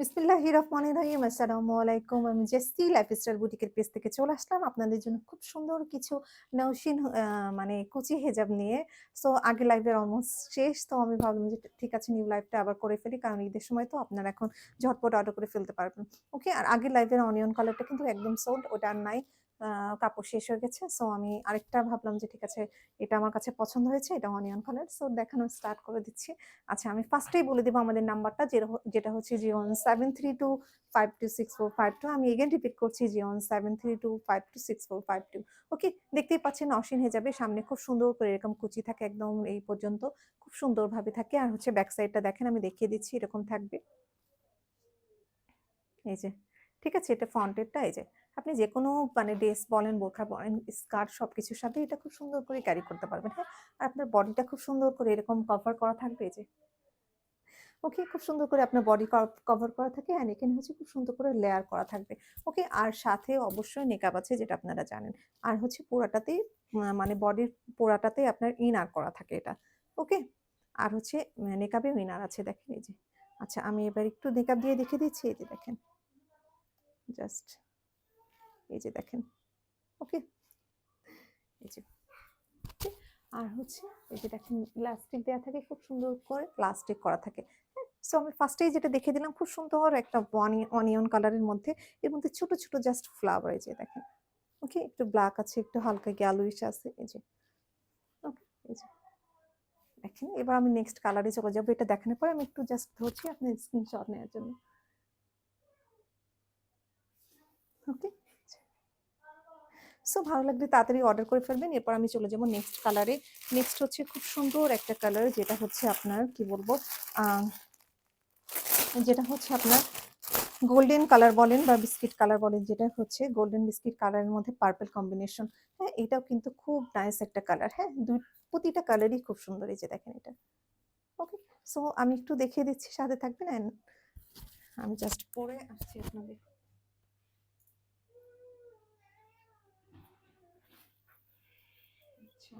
বিসমিল্লাহ রহমানির রহিম। আসসালামু আলাইকুম আমি জেসি, লাইফস্টাইল বুটিকের পেজ থেকে চলে আসলাম আপনাদের জন্য খুব সুন্দর কিছু নৌসিন মানে কুচি হেজাব নিয়ে। সো আগে লাইভের অলমোস্ট শেষ। তো আমি ভাবলাম যে ঠিক আছে নিউ লাইভটা আবার করে ফেলি। কারণ ঈদের সময় তো আপনারা এখন ঝটপট অর্ডার করে ফেলতে পারবেন। ওকে আর আগের লাইভের অনিয়ন কালারটা কিন্তু একদম সোল্ড ওটা আর নাই। কাপড় শেষ হয়ে গেছে। সো আমি আরেকটা ভাবলাম যে ঠিক আছে, এটা আমার কাছে পছন্দ হয়েছে, এটা অনিয়ন কালার সো দেখানো স্টার্ট করে দিচ্ছি। আচ্ছা আমি ফার্স্টেই বলে দেবো আমাদের নাম্বারটা যেটা হচ্ছে zero seven three two five two six four five two আমি এগেন রিপিট করছি zero seven three two five two six four five two okay দেখতেই পাচ্ছেন অসীন হয়ে যাবে, সামনে খুব সুন্দর করে এরকম কুচি থাকে একদম এই পর্যন্ত, খুব সুন্দরভাবে থাকে। আর হচ্ছে ব্যাক সাইডটা দেখেন, আমি দেখিয়ে দিচ্ছি, এরকম থাকবে। এই যে, ঠিক আছে, এটা ফ্রন্টেরটা এই যে। আপনি যে কোনো মানে ড্রেস বলেন, বোরখা বলেন, স্কার্ট সব কিছুর সাথে এটা খুব সুন্দর করে ক্যারি করতে পারবেন হ্যাঁ? আর আপনার বডিটা খুব সুন্দর করে এরকম কভার করা থাকবে যে? ওকে খুব সুন্দর করে আপনার বডি কভার করা থাকে অ্যান্ড এখানে হচ্ছে খুব সুন্দর করে লেয়ার করা থাকবে। ওকে আর সাথে অবশ্যই নেকাব আছে যেটা আপনারা জানেন। আর হচ্ছে পোড়াটাতেই মানে বডির পোড়াটাতেই আপনার ইনার করা থাকে এটা। ওকে আর হচ্ছে নেকাবেও ইনার আছে, দেখেন এই যে। আচ্ছা আমি এবার একটু নেকাব দিয়ে দেখিয়ে দিচ্ছি, এই যে দেখেন। জাস্ট এই যে দেখেন, ওকে? এই যে? আর হচ্ছে এই যে দেখেন প্লাস্টিক দেওয়া থাকে, খুব সুন্দর করে প্লাস্টিক করা থাকে। সো আমি ফার্স্টেই যেটা দেখে দিলাম, খুব সুন্দর একটা অনিয়ন কালারের মধ্যে, এর মধ্যে ছোট ছোট জাস্ট ফ্লাওয়ার এই যে দেখেন, ওকে? একটু ব্ল্যাক আছে, একটু হালকা গ্যালুইশ আছে, এই যে, ওকে? এই যে, দেখেন, এবার আমি নেক্সট কালারে চলে যাব, এটা দেখানোর পরে আমি একটু জাস্ট ধরছি আপনার স্ক্রিনশট নেওয়ার জন্য। ওকে? সো ভালো লাগলে তাড়াতাড়ি অর্ডার করে ফেলবেন। এরপর আমি চলে যাব নেক্সট কালারে নেক্সট হচ্ছে খুব সুন্দর একটা কালার যেটা হচ্ছে আপনার, কি বলব যেটা হচ্ছে আপনার গোল্ডেন কালার বলেন বা বিস্কিট কালার বলেন, যেটা হচ্ছে গোল্ডেন বিস্কিট কালারের মধ্যে পার্পল কম্বিনেশন হ্যাঁ এটাও কিন্তু খুব নাইস একটা কালার হ্যাঁ দুই, প্রতিটা কালারই খুব সুন্দর এই যে দেখেন এটা। ওকে সো আমি একটু দেখিয়ে দিচ্ছি, সাথে থাকবেন। And আমি জাস্ট পরে আসছি আপনাদের আচ্ছা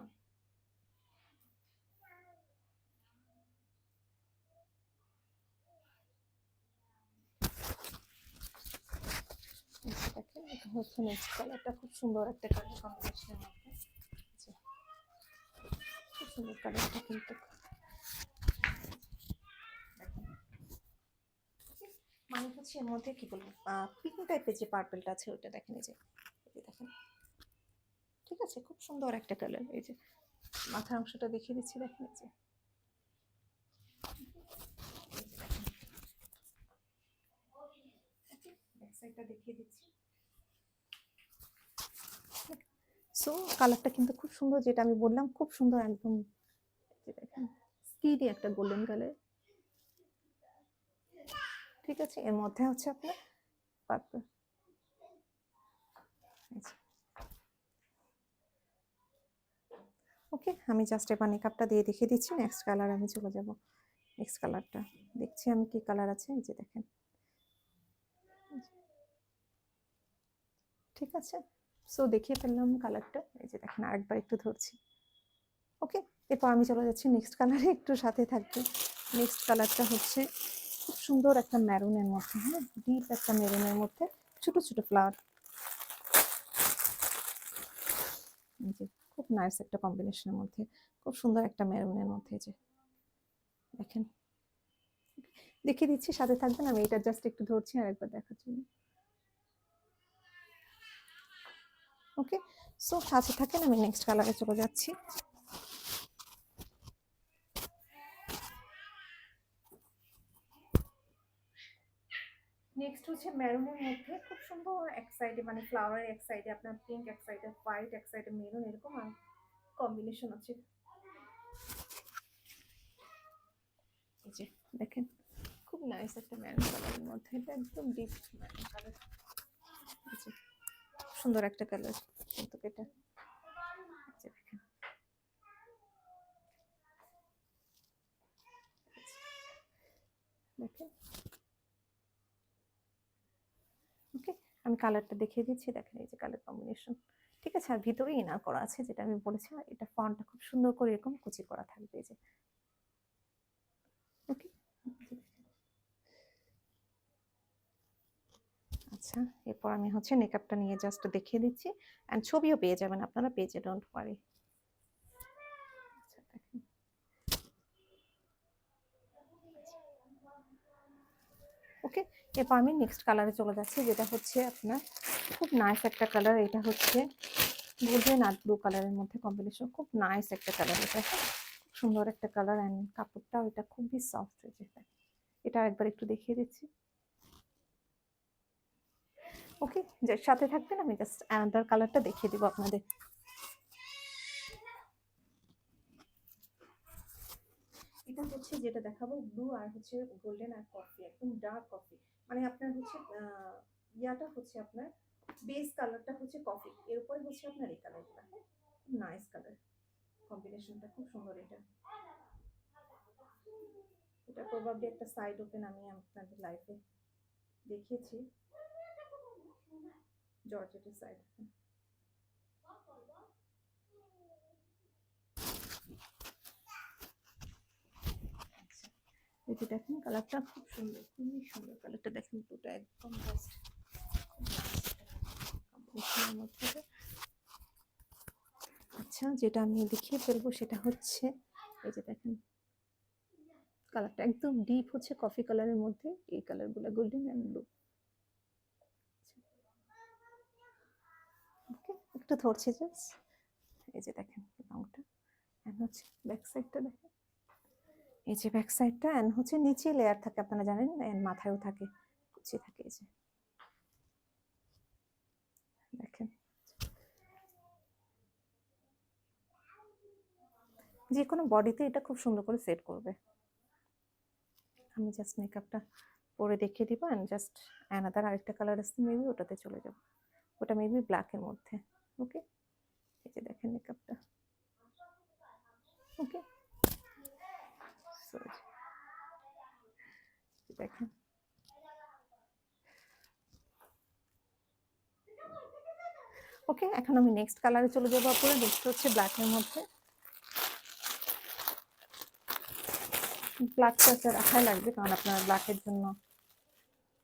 এই যে দেখেন এটা হচ্ছে নেক্সট কালারটা খুব সুন্দর একটা কালার কম্বিনেশনের মধ্যে। আচ্ছা, খুব সুন্দর কালারটা কিন্তু। মানে হচ্ছে এর মধ্যে কি বলব? পিঙ্ক টাইপের যে পার্পলটা আছে ওইটা দেখেন এই যে দেখেন। ঠিক আছে খুব সুন্দর একটা কালার এই যে মাথার অংশটা দেখিয়ে দিচ্ছি দেখেন এই যে। ব্যাক সাইডটা দেখিয়ে দিচ্ছি। সো কালারটা কিন্তু খুব সুন্দর যেটা আমি বললাম, খুব সুন্দর একদম। স্কিডি একটা গোল্ডেন কালার ঠিক আছে, এর মধ্যে হচ্ছে আপনার পার্পল ওকে আমি জাস্ট এবার মেকআপটা দিয়ে দেখিয়ে দিচ্ছি নেক্সট কালার আমি চলে যাব। নেক্সট কালারটা দেখছি আমি কি কালার আছে, এই যে দেখেন। ঠিক আছে? সো দেখিয়ে ফেললাম কালারটা এই যে দেখেন, আরেকবার একটু ধরছি। ওকে এরপর আমি চলে যাচ্ছি নেক্সট কালারে একটু সাথে থাকবে। নেক্সট কালারটা হচ্ছে খুব সুন্দর একটা ম্যারুনের মধ্যে হ্যাঁ? ডিপ একটা মেরুনের মধ্যে ছোট ছোট ফ্লাওয়ার যে খুব নাইস একটা কম্বিনেশনের মধ্যে, খুব সুন্দর একটা মেরুনের মধ্যে যে। দেখেন। দেখিয়ে দিচ্ছি, সাথে থাকবেন। আমি এটা জাস্ট একটু ধরছি আর একবার দেখার জন্য। ওকে? সো সাথে থাকেন, আমি নেক্সট কালারে চলে যাচ্ছি। নেক্সট হচ্ছে মেরুনের মধ্যে খুব সুন্দর এক সাইডে মানে ফ্লাওয়ারের এক সাইডে আপনার পিঙ্ক এক সাইডে হোয়াইট এক সাইডে মেরুন এরকম আর কম্বিনেশন আছে। যে দেখেন, খুব নাইস একটা মেরুন কালারের মধ্যে, এটা একদম ডিপ মেরুন কালার সুন্দর একটা কালার কিন্তু এটা ওকে আমি কালারটা দেখিয়ে দিচ্ছি। দেখেন, এই যে কালার কম্বিনেশন ঠিক আছে, আর ভিতরেই ইনার করা আছে, যেটা আমি বলেছি এটা ফন্টটা খুব সুন্দর করে এরকম কুচি করা থাকবে যে ওকে আচ্ছা এরপর আমি হচ্ছে মেকআপটা নিয়ে জাস্ট দেখিয়ে দিচ্ছি। অ্যান্ড ছবিও পেয়ে যাবেন আপনারা পেজে ডোন্ট ওয়ারি ওকে এরপর আমি নেক্সট কালারে চলে যাচ্ছি, যেটা হচ্ছে আপনার খুব নাইস একটা কালার এটা হচ্ছে গোল্ডেন আর ব্লু কালারের মধ্যে কম্বিনেশন খুব নাইস একটা কালার এটা? খুব সুন্দর একটা কালার অ্যান্ড কাপড়টাও এটা খুবই সফট হয়েছে। এটা একবার একটু দেখিয়ে দিচ্ছি। ওকে, যে সাথে থাকবেন, আমি জাস্ট অ্যানাদার কালারটা দেখিয়ে দিব আপনাদের। এটা হচ্ছে যেটা দেখাবো ব্লু আর হচ্ছে গোল্ডেন আর কফি একদম ডার্ক কফি মানে আপনার হচ্ছে ইয়াটা হচ্ছে আপনার বেস কালারটা হচ্ছে কফি এর উপরে হচ্ছে আপনার এই কালারটা হ্যাঁ? নাইস কালার কম্বিনেশনটা খুব সুন্দর এটা। এটা প্রবাবলি একটা সাইড ওপেন আমি আপনাদের লাইফে দেখিয়েছি। জর্জেটের সাইড এই যে দেখেন কালারটা খুব সুন্দর, খুবই সুন্দর কালারটা দেখেন পুরোটা একদম এটা। আচ্ছা যেটা আমি দেখিয়ে ফেলব সেটা হচ্ছে, এই যে দেখেন কালারটা একদম ডিপ হচ্ছে কফি কালারের মধ্যে। এই কালারগুলো গোল্ডেন অ্যান্ড ব্লু ওকে একটু ধরছে জাস্ট এই যে দেখেন রংটা অ্যান্ড হচ্ছে ব্যাক সাইডটা দেখেন। এই যে ব্যাক সাইডটা অ্যান্ড হচ্ছে নিচে লেয়ার থাকে, আপনারা জানেন অ্যান্ড মাথায়ও থাকে কুচি থাকে এই যে। দেখেন। যে কোনো বডিতে এটা খুব সুন্দর করে সেট করবে। আমি জাস্ট মেকআপটা পরে দেখিয়ে দিব অ্যান্ড জাস্ট অ্যানাদার আরেকটা কালার আসছে মেবি ওটাতে চলে যাব। ওটা মেবি ব্ল্যাকের মধ্যে ওকে এই যে দেখেন মেকআপটা ওকে দেখেন। ওকে এখন আমি নেক্সট কালারে চলে যাব আপনার নেক্সট হচ্ছে ব্ল্যাকের মধ্যে। ব্ল্যাকটা তো রাখাই লাগবে, কারণ আপনার ব্ল্যাকের জন্য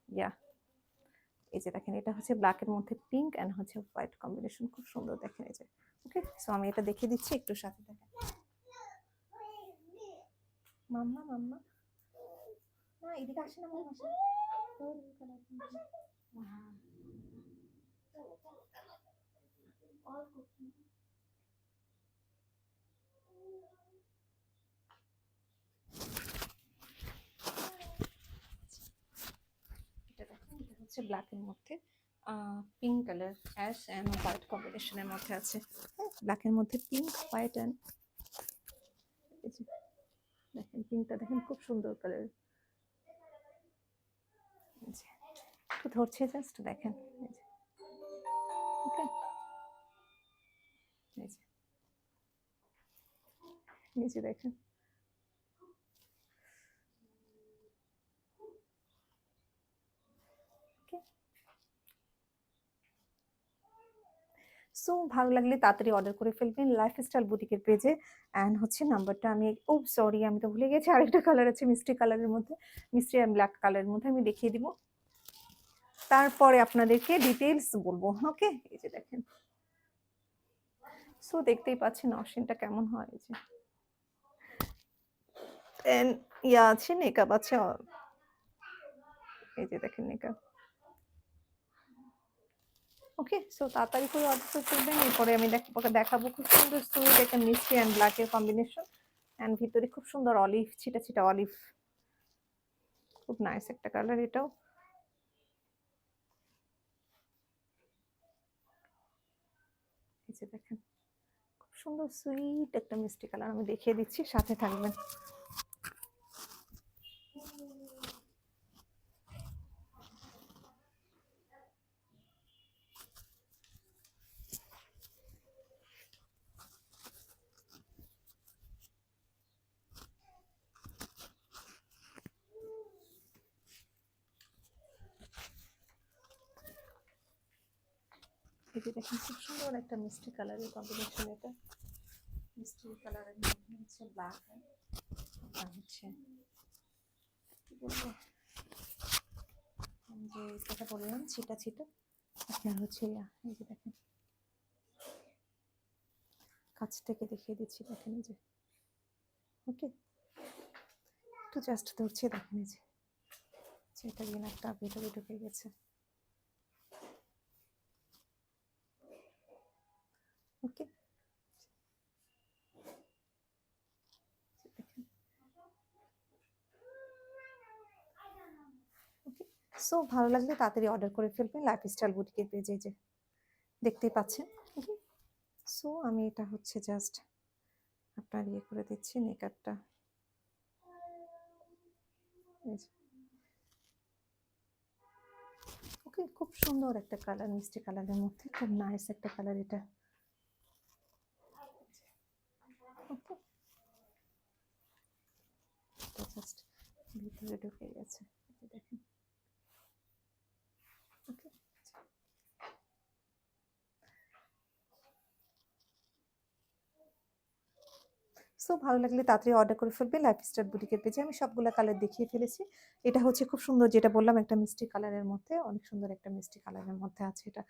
ইয়া এই যে দেখেন, এটা হচ্ছে ব্ল্যাকের মধ্যে পিঙ্ক অ্যান্ড হচ্ছে হোয়াইট কম্বিনেশন খুব সুন্দর দেখেন এই যে। ওকে সো আমি এটা দেখিয়ে দিচ্ছি একটু সাথে দেখেন। মাম্মা মাম্মা। না এদিকে আসে না, মাম্মা আসে এটা দেখেন এটা হচ্ছে ব্ল্যাকের মধ্যে pink colour ash and white কম্বিনেশনের মধ্যে আছে। ব্ল্যাকের মধ্যে পিঙ্ক হোয়াইট অ্যান্ড দেখেন পিঙ্কটা দেখেন খুব সুন্দর কালার ধরছে জাস্ট দেখেন নিচে দেখেন। সো ভালো লাগলে তাড়াতাড়ি অর্ডার করে ফেলবেন। লাইফস্টাইল বুটিকের পেজে অ্যান্ড হচ্ছে নাম্বারটা আমি ও সরি আমি তো ভুলে গেছি। আরেকটা কালার আছে মিষ্টি কালারের মধ্যে। মিষ্টি অ্যান্ড ব্ল্যাক কালারের মধ্যে আমি দেখিয়ে দিব। তারপরে আপনাদেরকে ডিটেলস বলব ওকে এই যে দেখেন। সো দেখতেই পাচ্ছেন অসিনটা কেমন হয় এই যে। ইয়া আছে নেকাব আছে। এই যে দেখেন নেকাব ওকে সো তাড়াতাড়ি করে অর্ডার করে ফেলবেন এরপরে আমি দেখাবো খুব সুন্দর সুইট একটা মিষ্টি অ্যান্ড ব্ল্যাকের কম্বিনেশন অ্যান্ড ভিতরে খুব সুন্দর অলিভ ছিটা ছিটা অলিভ খুব নাইস একটা কালার এটাও। দেখেন, খুব সুন্দর সুইট একটা মিষ্টি কালার আমি দেখিয়ে দিচ্ছি, সাথে থাকবেন। যে দেখেন খুব সুন্দর একটা মিষ্টি কালারের কম্বিনেশন এটা। মিষ্টি কালারের মধ্যে হচ্ছে ব্ল্যাক আর হচ্ছে। কি বলব? যে যেটা বললাম, ছিটা ছিটা। আপনার হচ্ছে এই যে দেখেন। কাছ থেকে দেখিয়ে দিচ্ছি, দেখেন এই যে। ওকে একটু জাস্ট ধরছে, দেখেন এই যে। সেটা দিয়ে একটা ভেতরে ঢুকে গেছে। ওকে সো ভালো লাগলে তাড়াতাড়ি অর্ডার করে ফেলবেন লাইফ স্টাইল বুটিকের পেজে যে দেখতেই পাচ্ছেন। ওকে সো আমি এটা হচ্ছে জাস্ট আপনার ইয়ে করে দিচ্ছি মেকআপটা ওকে খুব সুন্দর একটা কালার মিষ্টি কালারের মধ্যে, খুব নাইস একটা কালার এটা ওকে ভিতরে ঢুকে গেছে। দেখেন। সো ভালো লাগলে তাড়াতাড়ি অর্ডার করে ফেলবে। লাইফ লাইফস্টাইল বুটিকের পেজে আমি সবগুলো কালার দেখিয়ে ফেলেছি। এটা হচ্ছে খুব সুন্দর যেটা বললাম, একটা মিষ্টি কালারের মধ্যে, অনেক সুন্দর একটা মিষ্টি কালারের মধ্যে আছে এটা।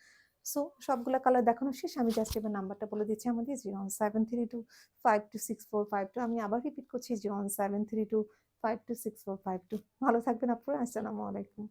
সো সবগুলো কালার দেখানো শেষ। আমি জাস্ট এবার নাম্বারটা বলে দিচ্ছি আমাদের zero one seven three two five two six four five two আমি আবার রিপিট করছি zero one seven three two five two six four five two ভালো থাকবেন আপনারা আসসালামু আলাইকুম।